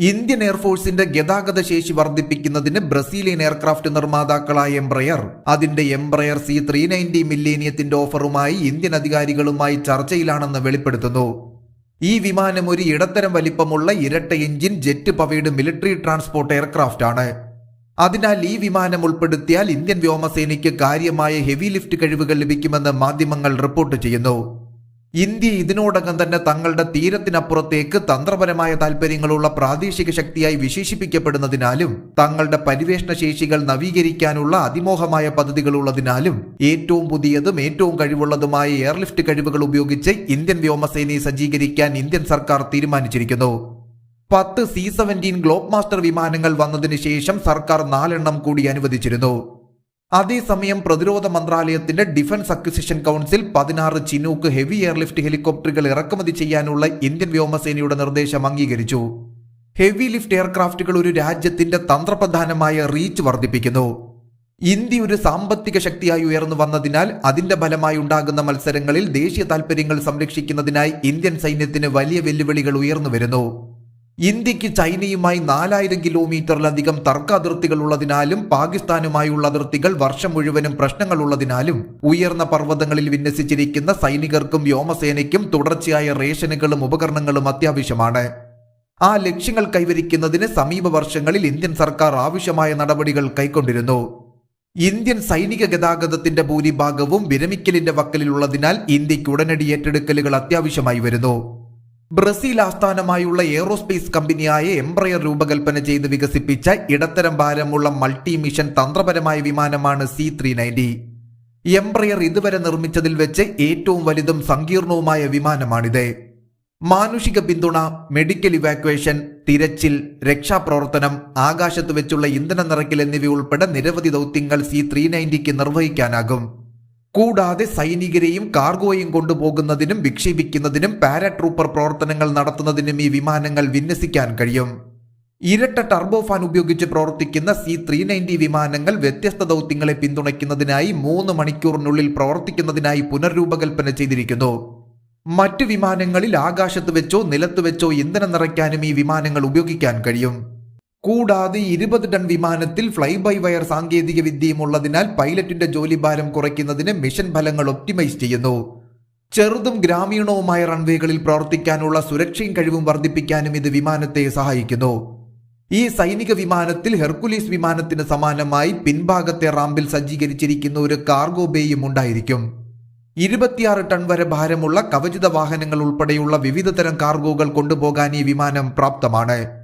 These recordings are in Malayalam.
ഇന്ത്യൻ എയർഫോഴ്സിന്റെ ഗതാഗത ശേഷി വർദ്ധിപ്പിക്കുന്നതിന് ബ്രസീലിയൻ എയർക്രാഫ്റ്റ് നിർമ്മാതാക്കളായ എംബ്രയർ. അതിന്റെ എംബ്രയർ സി ത്രീ നയന്റി മില്ലേനിയത്തിന്റെ ഓഫറുമായി ഇന്ത്യൻ അധികാരികളുമായി ചർച്ചയിലാണെന്ന് വെളിപ്പെടുത്തുന്നു. ഈ വിമാനം ഒരു ഇടത്തരം വലിപ്പമുള്ള ഇരട്ട എഞ്ചിൻ ജെറ്റ് പവയുടെ മിലിറ്ററി ട്രാൻസ്പോർട്ട് എയർക്രാഫ്റ്റ് ആണ്. അതിനാൽ ഈ വിമാനം ഉൾപ്പെടുത്തിയാൽ ഇന്ത്യൻ വ്യോമസേനയ്ക്ക് കാര്യമായ ഹെവി ലിഫ്റ്റ് കഴിവുകൾ ലഭിക്കുമെന്ന് മാധ്യമങ്ങൾ റിപ്പോർട്ട് ചെയ്യുന്നു. ഇന്ത്യ ഇതിനോടകം തന്നെ തങ്ങളുടെ തീരത്തിനപ്പുറത്തേക്ക് തന്ത്രപരമായ താൽപ്പര്യങ്ങളുള്ള പ്രാദേശിക ശക്തിയായി വിശേഷിപ്പിക്കപ്പെടുന്നതിനാലും തങ്ങളുടെ പരിവേഷണ ശേഷികൾ നവീകരിക്കാനുള്ള അതിമോഹമായ പദ്ധതികളുള്ളതിനാലും ഏറ്റവും പുതിയതും ഏറ്റവും കഴിവുള്ളതുമായ എയർലിഫ്റ്റ് കഴിവുകൾ ഉപയോഗിച്ച് ഇന്ത്യൻ വ്യോമസേനയെ സജ്ജീകരിക്കാൻ ഇന്ത്യൻ സർക്കാർ തീരുമാനിച്ചിരിക്കുന്നു. പത്ത് സി സെവന്റീൻ ഗ്ലോബ് മാസ്റ്റർ വിമാനങ്ങൾ വന്നതിന് ശേഷം സർക്കാർ നാലെണ്ണം കൂടി അനുവദിച്ചിരുന്നു. അതേസമയം പ്രതിരോധ മന്ത്രാലയത്തിന്റെ ഡിഫൻസ് അക്വിസിഷൻ കൗൺസിൽ പതിനാറ് ചിനൂക്ക് ഹെവി എയർലിഫ്റ്റ് ഹെലികോപ്റ്ററുകൾ ഇറക്കുമതി ചെയ്യാനുള്ള ഇന്ത്യൻ വ്യോമസേനയുടെ നിർദ്ദേശം അംഗീകരിച്ചു. ഹെവി ലിഫ്റ്റ് എയർക്രാഫ്റ്റുകൾ ഒരു രാജ്യത്തിന്റെ തന്ത്രപ്രധാനമായ റീച്ച് വർദ്ധിപ്പിക്കുന്നു. ഇന്ത്യ ഒരു സാമ്പത്തിക ശക്തിയായി ഉയർന്നു വന്നതിനാൽ അതിന്റെ ഫലമായി ഉണ്ടാകുന്ന മത്സരങ്ങളിൽ ദേശീയ താൽപര്യങ്ങൾ സംരക്ഷിക്കുന്നതിനായി ഇന്ത്യൻ സൈന്യത്തിന് വലിയ വെല്ലുവിളികൾ ഉയർന്നു വരുന്നു. ഇന്ത്യയ്ക്ക് ചൈനയുമായി നാലായിരം കിലോമീറ്ററിലധികം തർക്ക അതിർത്തികൾ ഉള്ളതിനാലും പാകിസ്ഥാനുമായുള്ള അതിർത്തികൾ വർഷം മുഴുവനും പ്രശ്നങ്ങൾ ഉള്ളതിനാലും ഉയർന്ന പർവതങ്ങളിൽ വിന്യസിച്ചിരിക്കുന്ന സൈനികർക്കും വ്യോമസേനയ്ക്കും തുടർച്ചയായ റേഷനുകളും ഉപകരണങ്ങളും അത്യാവശ്യമാണ്. ആ ലക്ഷ്യങ്ങൾ കൈവരിക്കുന്നതിന് സമീപ വർഷങ്ങളിൽ ഇന്ത്യൻ സർക്കാർ ആവശ്യമായ നടപടികൾ കൈക്കൊണ്ടിരുന്നു. ഇന്ത്യൻ സൈനിക ഗതാഗതത്തിന്റെ ഭൂരിഭാഗവും വിരമിക്കലിന്റെ വക്കലിലുള്ളതിനാൽ ഇന്ത്യയ്ക്ക് ഉടനടി ഏറ്റെടുക്കലുകൾ അത്യാവശ്യമായി വരുന്നു. ബ്രസീൽ ആസ്ഥാനമായുള്ള എയ്റോസ്പേസ് കമ്പനിയായ എംബ്രയർ രൂപകൽപ്പന ചെയ്ത് വികസിപ്പിച്ച ഇടത്തരം ഭാരമുള്ള മൾട്ടി മിഷൻ തന്ത്രപരമായ വിമാനമാണ് സി ത്രീ നയന്റി എംബ്രയർ ഇതുവരെ നിർമ്മിച്ചതിൽ വെച്ച് ഏറ്റവും വലുതും സങ്കീർണവുമായ വിമാനമാണിത്. മാനുഷിക പിന്തുണ മെഡിക്കൽ ഇവാക്വേഷൻ തിരച്ചിൽ രക്ഷാപ്രവർത്തനം ആകാശത്ത് വെച്ചുള്ള ഇന്ധന നിറയ്ക്കൽ എന്നിവയുൾപ്പെടെ നിരവധി ദൗത്യങ്ങൾ സി ത്രീ നയന്റിക്ക് നിർവഹിക്കാനാകും. കൂടാതെ സൈനികരെയും കാർഗോയും കൊണ്ടുപോകുന്നതിനും വിക്ഷേപിക്കുന്നതിനും പാരാട്രൂപ്പർ പ്രവർത്തനങ്ങൾ നടത്തുന്നതിനും ഈ വിമാനങ്ങൾ വിന്യസിക്കാൻ കഴിയും. ഇരട്ട ടർബോഫാൻ ഉപയോഗിച്ച് പ്രവർത്തിക്കുന്ന സി ത്രീ നയന്റി വിമാനങ്ങൾ വ്യത്യസ്ത ദൗത്യങ്ങളെ പിന്തുണയ്ക്കുന്നതിനായി മൂന്ന് മണിക്കൂറിനുള്ളിൽ പ്രവർത്തിക്കുന്നതിനായി പുനർരൂപകൽപ്പന ചെയ്തിരിക്കുന്നു. മറ്റു വിമാനങ്ങളിൽ ആകാശത്ത് വെച്ചോ നിലത്ത് വെച്ചോ ഇന്ധനം നിറയ്ക്കാനും ഈ വിമാനങ്ങൾ ഉപയോഗിക്കാൻ കഴിയും. കൂടാതെ ഇരുപത് ടൺ വിമാനത്തിൽ ഫ്ലൈ ബൈ വയർ സാങ്കേതിക വിദ്യയും ഉള്ളതിനാൽ പൈലറ്റിന്റെ ജോലിഭാരം കുറയ്ക്കുന്നതിന് മിഷൻ ഫലങ്ങൾ ഒപ്റ്റിമൈസ് ചെയ്യുന്നു. ചെറുതും ഗ്രാമീണവുമായ റൺവേകളിൽ പ്രവർത്തിക്കാനുള്ള സുരക്ഷയും കഴിവും വർദ്ധിപ്പിക്കാനും ഇത് വിമാനത്തെ സഹായിക്കുന്നു. ഈ സൈനിക വിമാനത്തിൽ ഹെർക്കുലീസ് വിമാനത്തിന് സമാനമായി പിൻഭാഗത്തെ റാമ്പിൽ സജ്ജീകരിച്ചിരിക്കുന്ന ഒരു കാർഗോ ബേയും ഉണ്ടായിരിക്കും. ഇരുപത്തിയാറ് ടൺ വരെ ഭാരമുള്ള കവചിത വാഹനങ്ങൾ ഉൾപ്പെടെയുള്ള വിവിധതരം കാർഗോകൾ കൊണ്ടുപോകാൻ ഈ വിമാനം പ്രാപ്തമാണ്.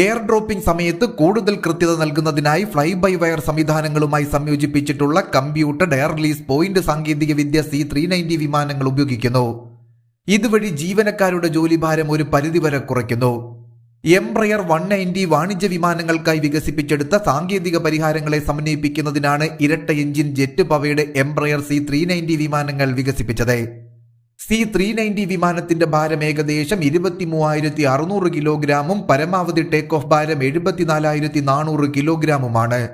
എയർ ഡ്രോപ്പിംഗ് സമയത്ത് കൂടുതൽ കൃത്യത നൽകുന്നതിനായി ഫ്ലൈ ബൈ വയർ സംവിധാനങ്ങളുമായി സംയോജിപ്പിച്ചിട്ടുള്ള കമ്പ്യൂട്ടർ എയർ റിലീസ് പോയിന്റ് സാങ്കേതികവിദ്യ സി ത്രീ നയന്റി വിമാനങ്ങൾ ഉപയോഗിക്കുന്നു. ഇതുവഴി ജീവനക്കാരുടെ ജോലിഭാരം ഒരു പരിധിവരെ കുറയ്ക്കുന്നു. എംബ്രയർ വൺ നയന്റി വാണിജ്യ വിമാനങ്ങൾക്കായി വികസിപ്പിച്ചെടുത്ത സാങ്കേതിക പരിഹാരങ്ങളെ സമന്വയിപ്പിക്കുന്നതിനാണ് ഇരട്ട എഞ്ചിൻ ജെറ്റ് പവയുടെ എംബ്രയർ സി ത്രീ നയന്റി വിമാനങ്ങൾ വികസിപ്പിച്ചത്. സി ത്രീ നയന്റി വിമാനത്തിന്റെ ഭാരം ഏകദേശം ഇരുപത്തി മൂവായിരത്തി അറുന്നൂറ് കിലോഗ്രാമും പരമാവധി ടേക്ക് ഓഫ് ഭാരം എഴുപത്തിനാലായിരത്തി നാനൂറ് കിലോഗ്രാമുമാണ്.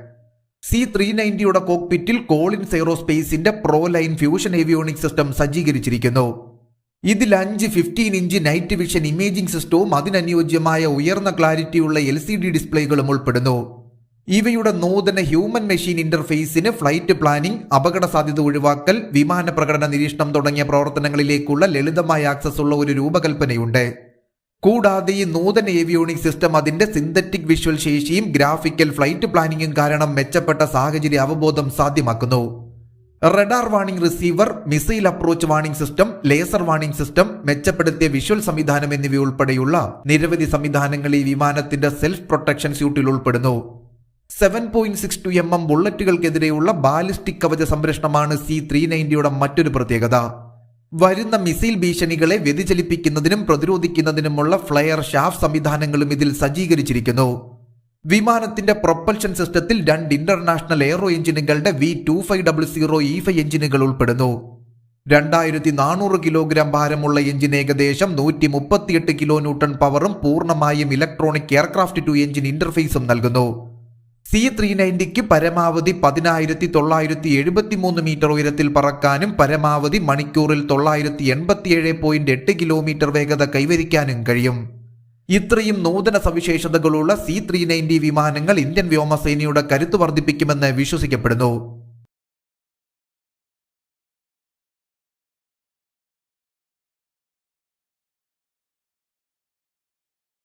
സി ത്രീ നയന്റിയുടെ കോക്പിറ്റിൽ Collins എയ്റോസ്പേസിന്റെ Pro Line Fusion avionic system സജ്ജീകരിച്ചിരിക്കുന്നു. ഇതിൽ അഞ്ച് fifteen inch night vision imaging സിസ്റ്റവും അതിനനുയോജ്യമായ ഉയർന്ന ക്ലാരിറ്റിയുള്ള എൽ സി ഡി ഡിസ്പ്ലേകളും ഉൾപ്പെടുന്നു. ഇവയുടെ നൂതന ഹ്യൂമൻ മെഷീൻ ഇന്റർഫേസിന് ഫ്ലൈറ്റ് പ്ലാനിംഗ് അപകട സാധ്യത ഒഴിവാക്കൽ വിമാന പ്രകടന നിരീക്ഷണം തുടങ്ങിയ പ്രവർത്തനങ്ങളിലേക്കുള്ള ലളിതമായ ആക്സസ് ഉള്ള ഒരു രൂപകൽപ്പനയുണ്ട്. കൂടാതെ ഈ നൂതന ഏവിയോണിക് സിസ്റ്റം അതിന്റെ സിന്തറ്റിക് വിഷ്വൽ ശേഷിയും ഗ്രാഫിക്കൽ ഫ്ലൈറ്റ് പ്ലാനിങ്ങും കാരണം മെച്ചപ്പെട്ട സാഹചര്യ അവബോധം സാധ്യമാക്കുന്നു. Radar warning receiver missile approach warning system laser warning system മെച്ചപ്പെടുത്തിയ വിഷ്വൽ സംവിധാനം എന്നിവയുൾപ്പെടെയുള്ള നിരവധി സംവിധാനങ്ങൾ ഈ വിമാനത്തിന്റെ സെൽഫ് പ്രൊട്ടക്ഷൻ സ്യൂട്ടിൽ ഉൾപ്പെടുന്നു. Seven point six two M M ബുള്ളറ്റുകൾക്കെതിരെയുള്ള ballistic കവച സംരക്ഷണമാണ് സി ത്രീ നയന്റിയുടെ മറ്റൊരു പ്രത്യേകത. വരുന്ന മിസൈൽ ഭീഷണികളെ വ്യതിചലിപ്പിക്കുന്നതിനും പ്രതിരോധിക്കുന്നതിനുമുള്ള ഫ്ലയർ ഷാഫ് സംവിധാനങ്ങളും ഇതിൽ സജ്ജീകരിച്ചിരിക്കുന്നു. വിമാനത്തിന്റെ പ്രൊപ്പൽഷൻ സിസ്റ്റത്തിൽ രണ്ട് international aero എഞ്ചിനുകളുടെ V two five double zero E five എഞ്ചിനുകൾ ഉൾപ്പെടുന്നു. രണ്ടായിരത്തി നാനൂറ് കിലോഗ്രാം ഭാരമുള്ള എഞ്ചിൻ ഏകദേശം നൂറ്റി മുപ്പത്തിയെട്ട് കിലോ ന്യൂട്ടൺ പവറും പൂർണമായും ഇലക്ട്രോണിക് എയർക്രാഫ്റ്റ് ടു എഞ്ചിൻ ഇന്റർഫേസും നൽകുന്നു. സി ത്രീ നയന്റിക്ക് പരമാവധി പതിനായിരത്തി തൊള്ളായിരത്തി എഴുപത്തി മൂന്ന് മീറ്റർ ഉയരത്തിൽ പറക്കാനും പരമാവധി മണിക്കൂറിൽ തൊള്ളായിരത്തി എൺപത്തിയേഴ് പോയിന്റ് എട്ട് കിലോമീറ്റർ വേഗത കൈവരിക്കാനും കഴിയും. ഇത്രയും നൂതന സവിശേഷതകളുള്ള സി ത്രീ നയന്റി വിമാനങ്ങൾ ഇന്ത്യൻ വ്യോമസേനയുടെ കരുത്ത് വർദ്ധിപ്പിക്കുമെന്ന് വിശ്വസിക്കപ്പെടുന്നു.